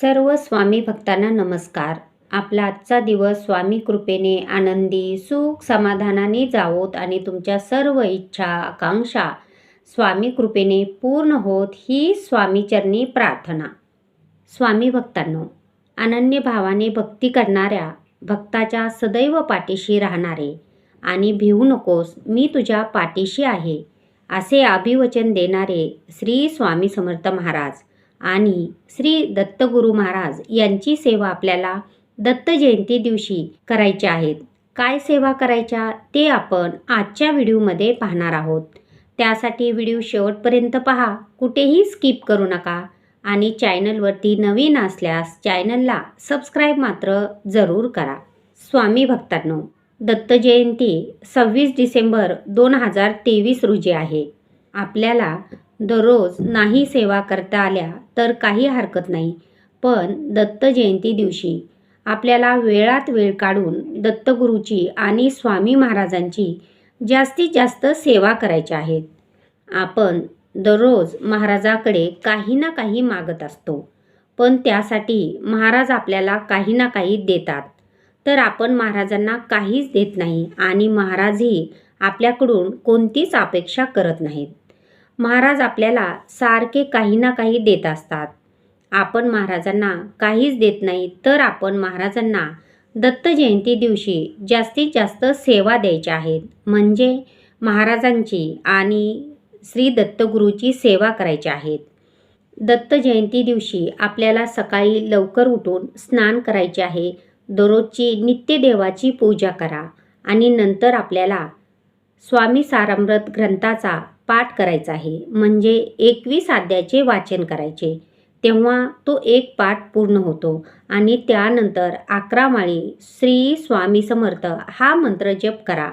सर्व स्वामी भक्तांना नमस्कार. आपला आजचा दिवस स्वामी कृपेने आनंदी सुख समाधानाने जावोत आणि तुमच्या सर्व इच्छा आकांक्षा स्वामी कृपेने पूर्ण होत ही स्वामीचरणी प्रार्थना. स्वामी भक्तांनो अनन्य भावाने भक्ती करणाऱ्या भक्ताच्या सदैव पाठीशी राहणारे आणि भिवू नकोस मी तुझ्या पाठीशी आहे असे अभिवचन देणारे श्री स्वामी समर्थ महाराज. आणि श्री दत्तगुरू महाराज यांची सेवा आपल्याला दत्त जयंती दिवशी करायच्या आहेत काय सेवा करायच्या ते आपण आजच्या व्हिडिओमध्ये पाहणार आहोत. त्यासाठी व्हिडिओ शेवटपर्यंत पहा. कुठेही स्किप करू नका आणि चॅनलवरती नवीन असल्यास चॅनलला सबस्क्राईब मात्र जरूर करा. स्वामी भक्तांनो दत्त जयंती सव्वीस डिसेंबर दोन हजार तेवीस रोजी आहे. आपल्याला दररोज नाही सेवा करता आल्या तर काही हरकत नाही. पण दत्त जयंती दिवशी आपल्याला वेळात वेळ काढून दत्तगुरूची आणि स्वामी महाराजांची जास्तीत जास्त सेवा करायच्या आहेत आपण दररोज महाराजाकडे काही ना काही मागत असतो. पण त्यासाठी महाराज आपल्याला काही ना काही देतात. तर आपण महाराजांना काहीच देत नाही आणि महाराजही आपल्याकडून कोणतीच अपेक्षा करत नाहीत. महाराज आपल्याला सारखे काही ना काही देत असतात. आपण महाराजांना काहीच देत नाही तर आपण महाराजांना दत्त जयंती दिवशी जास्तीत जास्त सेवा द्यायच्या आहेत. म्हणजे महाराजांची आणि श्री दत्तगुरूची सेवा करायची आहेत. दत्त जयंती दिवशी आपल्याला सकाळी लवकर उठून स्नान करायचे आहे. दररोजची नित्यदेवाची पूजा करा आणि नंतर आपल्याला स्वामी सारामृत ग्रंथाचा पाठ करायचा आहे. म्हणजे एकवीस अध्यायाचे वाचन करायचे. तेव्हा तो एक पाठ पूर्ण होतो. आणि त्यानंतर अकरा माळी श्री स्वामी समर्थ हा मंत्र जप करा.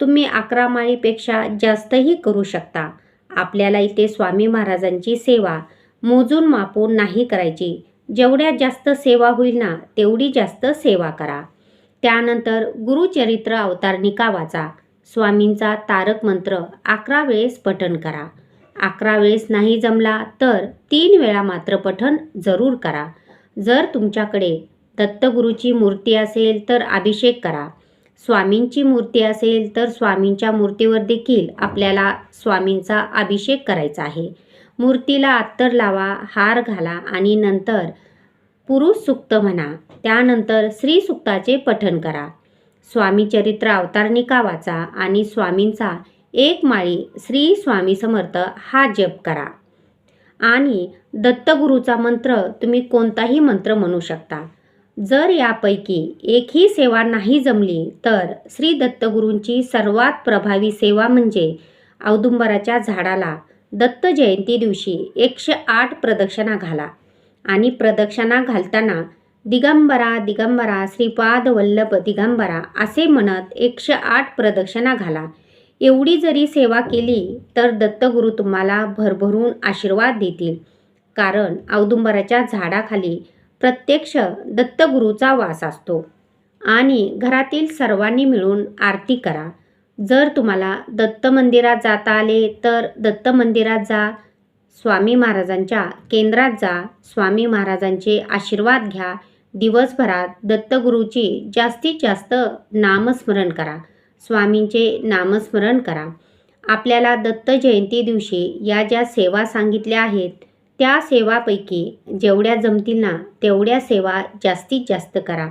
तुम्ही अकरा माळीपेक्षा जास्तही करू शकता. आपल्याला इथे स्वामी महाराजांची सेवा मोजून मापून नाही करायची. जेवढ्या जास्त सेवा होईल ना तेवढी जास्त सेवा करा. त्यानंतर गुरुचरित्र अवतारणिका वाचा स्वामींचा तारक मंत्र अकरा वेळेस पठण करा. अकरा वेळेस नाही जमला तर तीन वेळा मात्र पठण जरूर करा. जर तुमच्याकडे दत्तगुरूची मूर्ती असेल तर अभिषेक करा. स्वामींची मूर्ती असेल तर स्वामींच्या मूर्तीवर देखील आपल्याला स्वामींचा अभिषेक करायचा आहे. मूर्तीला अत्तर लावा हार घाला आणि नंतर पुरुष सुक्त म्हणा. त्यानंतर श्री सुक्ताचे पठण करा. स्वामी चरित्र अवतारणिका वाचा आणि स्वामींचा एक माळी श्री स्वामी समर्थ हा जप करा. आणि दत्तगुरूचा मंत्र तुम्ही कोणताही मंत्र म्हणू शकता. जर यापैकी एकही सेवा नाही जमली तर श्री दत्तगुरूंची सर्वात प्रभावी सेवा म्हणजे औदुंबराच्या झाडाला दत्त जयंती दिवशी एकशे आठ प्रदक्षिणा घाला. आणि प्रदक्षिणा घालताना दिगंबरा दिगंबरा श्रीपाद वल्लभ दिगंबरा असे म्हणत एकशे आठ प्रदक्षिणा घाला. एवढी जरी सेवा केली तर दत्तगुरू तुम्हाला भरभरून आशीर्वाद देतील. कारण औदुंबराच्या झाडाखाली प्रत्यक्ष दत्तगुरूचा वास असतो. आणि घरातील सर्वांनी मिळून आरती करा. जर तुम्हाला दत्त मंदिरात जाता आले तर दत्त मंदिरात जा. स्वामी महाराजांच्या केंद्रात जा. स्वामी महाराजांचे आशीर्वाद घ्या. दिवसभरात दत्तगुरूची जास्तीत जास्त नामस्मरण करा. स्वामींचे नामस्मरण करा. आपल्याला दत्त जयंती दिवशी या ज्या सेवा सांगितल्या आहेत त्या सेवापैकी जेवढ्या जमतील ना तेवढ्या सेवा जास्तीत जास्त करा.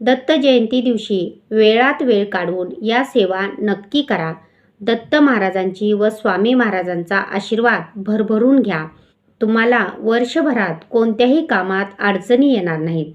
दत्त जयंती दिवशी वेळात वेळ काढून या सेवा नक्की करा. दत्त महाराजांची व स्वामी महाराजांचा आशीर्वाद भरभरून घ्या. तुम्हाला वर्षभरात कोणत्याही कामात अडचणी येणार नाहीत.